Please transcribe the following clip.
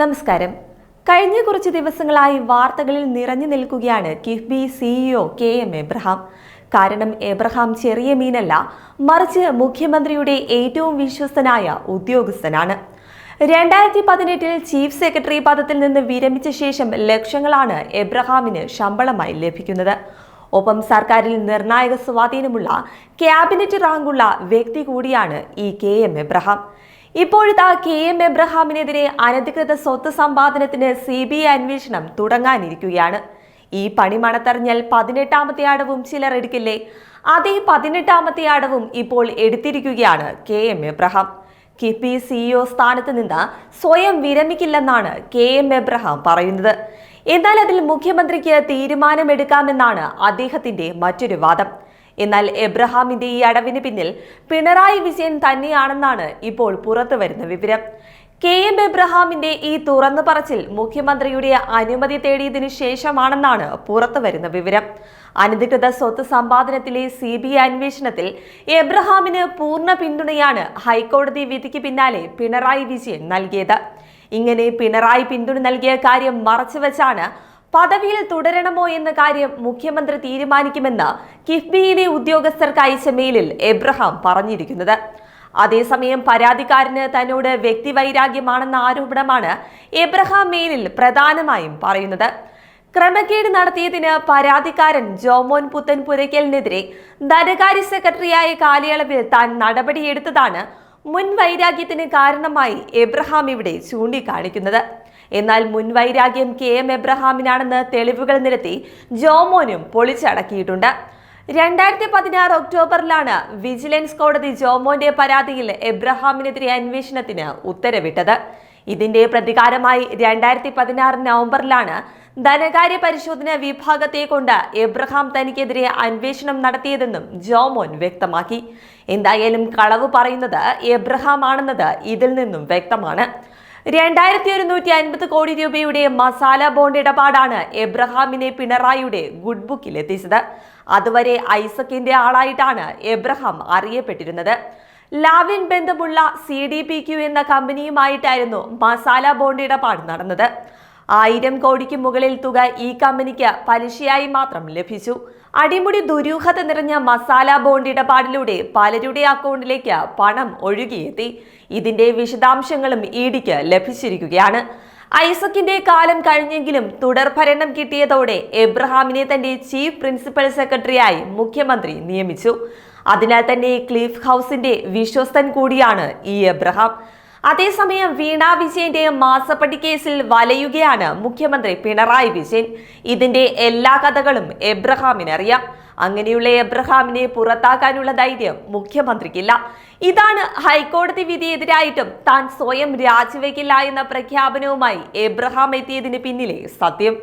നമസ്കാരം. കഴിഞ്ഞ കുറച്ച് ദിവസങ്ങളായി വാർത്തകളിൽ നിറഞ്ഞു നിൽക്കുകയാണ് KIIFB CEO K M Abraham. കാരണം എബ്രഹാം ചെറിയ മീനല്ല മറിച്ച് മുഖ്യമന്ത്രിയുടെ ഏറ്റവും വിശ്വസ്തനായ ഉദ്യോഗസ്ഥനാണ്. രണ്ടായിരത്തി പതിനെട്ടിൽ ചീഫ് സെക്രട്ടറി പദത്തിൽ നിന്ന് വിരമിച്ച ശേഷം ലക്ഷങ്ങളാണ് എബ്രഹാമിന് ശമ്പളമായി ലഭിക്കുന്നത്. ഒപ്പം സർക്കാരിൽ നിർണായക സ്വാധീനമുള്ള ക്യാബിനറ്റ് റാങ്കുള്ള വ്യക്തി കൂടിയാണ് ഈ കെ എം എബ്രഹാം. ഇപ്പോഴത്തെ കെ എം എബ്രഹാമിനെതിരെ അനധികൃത സ്വത്ത് സമ്പാദനത്തിന് സി ബി ഐ അന്വേഷണം തുടങ്ങാനിരിക്കുകയാണ്. ഈ പണി മണത്തറിഞ്ഞാൽ പതിനെട്ടാമത്തെ ആടവും ചിലർ എടുക്കില്ലേ? അതേ പതിനെട്ടാമത്തെ ആടവും ഇപ്പോൾ എടുത്തിരിക്കുകയാണ് K M Abraham. KIIFB CEO സ്ഥാനത്ത് നിന്ന് സ്വയം വിരമിക്കില്ലെന്നാണ് കെ എം എബ്രഹാം പറയുന്നത്. എന്നാൽ അതിൽ മുഖ്യമന്ത്രിക്ക് തീരുമാനമെടുക്കാമെന്നാണ് അദ്ദേഹത്തിന്റെ മറ്റൊരു വാദം. എന്നാൽ എബ്രഹാമിന്റെ ഈ അടവിന് പിന്നിൽ പിണറായി വിജയൻ തന്നെയാണെന്നാണ് ഇപ്പോൾ പുറത്തു വരുന്ന വിവരം. കെ എം എബ്രഹാമിന്റെ ഈ തുറന്നു പറച്ചിൽ മുഖ്യമന്ത്രിയുടെ അനുമതി തേടിയതിനു ശേഷമാണെന്നാണ് പുറത്തു വരുന്ന വിവരം. അനധികൃത സ്വത്ത് സമ്പാദനത്തിലെ സി ബി ഐ അന്വേഷണത്തിൽ എബ്രഹാമിന് പൂർണ പിന്തുണയാണ് ഹൈക്കോടതി വിധിക്ക് പിന്നാലെ പിണറായി വിജയൻ നൽകിയത്. ഇങ്ങനെ പിണറായി പിന്തുണ നൽകിയ കാര്യം മറച്ചുവെച്ചാണ് പദവിയിൽ തുടരണമോ എന്ന കാര്യം മുഖ്യമന്ത്രി തീരുമാനിക്കുമെന്ന് കിഫ്ബിയിലെ ഉദ്യോഗസ്ഥർക്ക് അയച്ച മെയിലിൽ എബ്രഹാം പറഞ്ഞിരിക്കുന്നത്. അതേസമയം പരാതിക്കാരന് തന്നോട് വ്യക്തിവൈരാഗ്യമാണെന്ന ആരോപണമാണ് എബ്രഹാം മെയിലിൽ പ്രധാനമായും പറയുന്നത്. ക്രമക്കേട് നടത്തിയതിന് പരാതിക്കാരൻ ജോമോൻ പുത്തൻ പുരയ്ക്കലിനെതിരെ ധനകാര്യ സെക്രട്ടറിയായ കാലയളവിൽ താൻ നടപടിയെടുത്തതാണ് മുൻ വൈരാഗ്യത്തിന് കാരണമായി എബ്രഹാം ഇവിടെ ചൂണ്ടിക്കാണിക്കുന്നത്. എന്നാൽ മുൻവൈരാഗ്യം കെ എം എബ്രഹാമിനാണെന്ന് തെളിവുകൾ നിരത്തി ജോമോനും പൊളിച്ചടക്കിയിട്ടുണ്ട്. രണ്ടായിരത്തി പതിനാറ് ഒക്ടോബറിലാണ് വിജിലൻസ് കോടതി ജോമോന്റെ പരാതിയിൽ എബ്രഹാമിനെതിരെ അന്വേഷണത്തിന് ഉത്തരവിട്ടത്. ഇതിന്റെ പ്രതികാരമായി രണ്ടായിരത്തി പതിനാറ് നവംബറിലാണ് ധനകാര്യ പരിശോധന വിഭാഗത്തെ കൊണ്ട് എബ്രഹാം തനിക്കെതിരെ അന്വേഷണം നടത്തിയതെന്നും ജോമോൻ വ്യക്തമാക്കി. എന്തായാലും കളവ് പറയുന്നത് എബ്രഹാം ആണെന്നത് ഇതിൽ നിന്നും വ്യക്തമാണ്. രണ്ടായിരത്തി ഒരുന്നൂറ്റി അൻപത് കോടി രൂപയുടെ മസാല ബോണ്ട് ഇടപാടാണ് എബ്രഹാമിനെ പിണറായിയുടെ ഗുഡ് ബുക്കിൽ എത്തിച്ചത്. അതുവരെ ഐസക്കിന്റെ ആളായിട്ടാണ് എബ്രഹാം അറിയപ്പെട്ടിരുന്നത്. ലാവിൻ ബന്ധമുള്ള സി ഡി പി ക്യു എന്ന കമ്പനിയുമായിട്ടായിരുന്നു മസാല ബോണ്ട് ഇടപാട് നടന്നത്. ആയിരം കോടിക്ക് മുകളിൽ തുക ഈ കമ്പനിക്ക് പലിശയായി മാത്രം ലഭിച്ചു. അടിമുടി ദുരൂഹത നിറഞ്ഞ മസാല ബോണ്ട് ഇടപാടിലൂടെ പലരുടെ അക്കൗണ്ടിലേക്ക് പണം ഒഴുകിയെത്തി. ഇതിന്റെ വിശദാംശങ്ങളും ഇഡിക്ക് ലഭിച്ചിരിക്കുകയാണ്. ഐസക്കിന്റെ കാലം കഴിഞ്ഞെങ്കിലും തുടർഭരണം കിട്ടിയതോടെ എബ്രഹാമിനെ തന്റെ ചീഫ് പ്രിൻസിപ്പൽ സെക്രട്ടറിയായി മുഖ്യമന്ത്രി നിയമിച്ചു. അതിനാൽ തന്നെ ക്ലീഫ് ഹൗസിന്റെ വിശ്വസ്തൻ കൂടിയാണ് ഈ എബ്രഹാം. അതേസമയം വീണ വിജയന്റെ മാസപ്പടി കേസിൽ വലയുകയാണ് മുഖ്യമന്ത്രി പിണറായി വിജയൻ. ഇതിന്റെ എല്ലാ കഥകളും എബ്രഹാമിനറിയാം അങ്ങനെയുള്ള എബ്രഹാമിനെ പുറത്താക്കാനുള്ള ധൈര്യം മുഖ്യമന്ത്രിക്കില്ല. ഇതാണ് ഹൈക്കോടതി വിധിയെതിരായിട്ടും താൻ സ്വയം രാജിവെക്കില്ല എന്ന പ്രഖ്യാപനവുമായി എബ്രഹാം എത്തിയതിന് പിന്നിലെ സത്യം.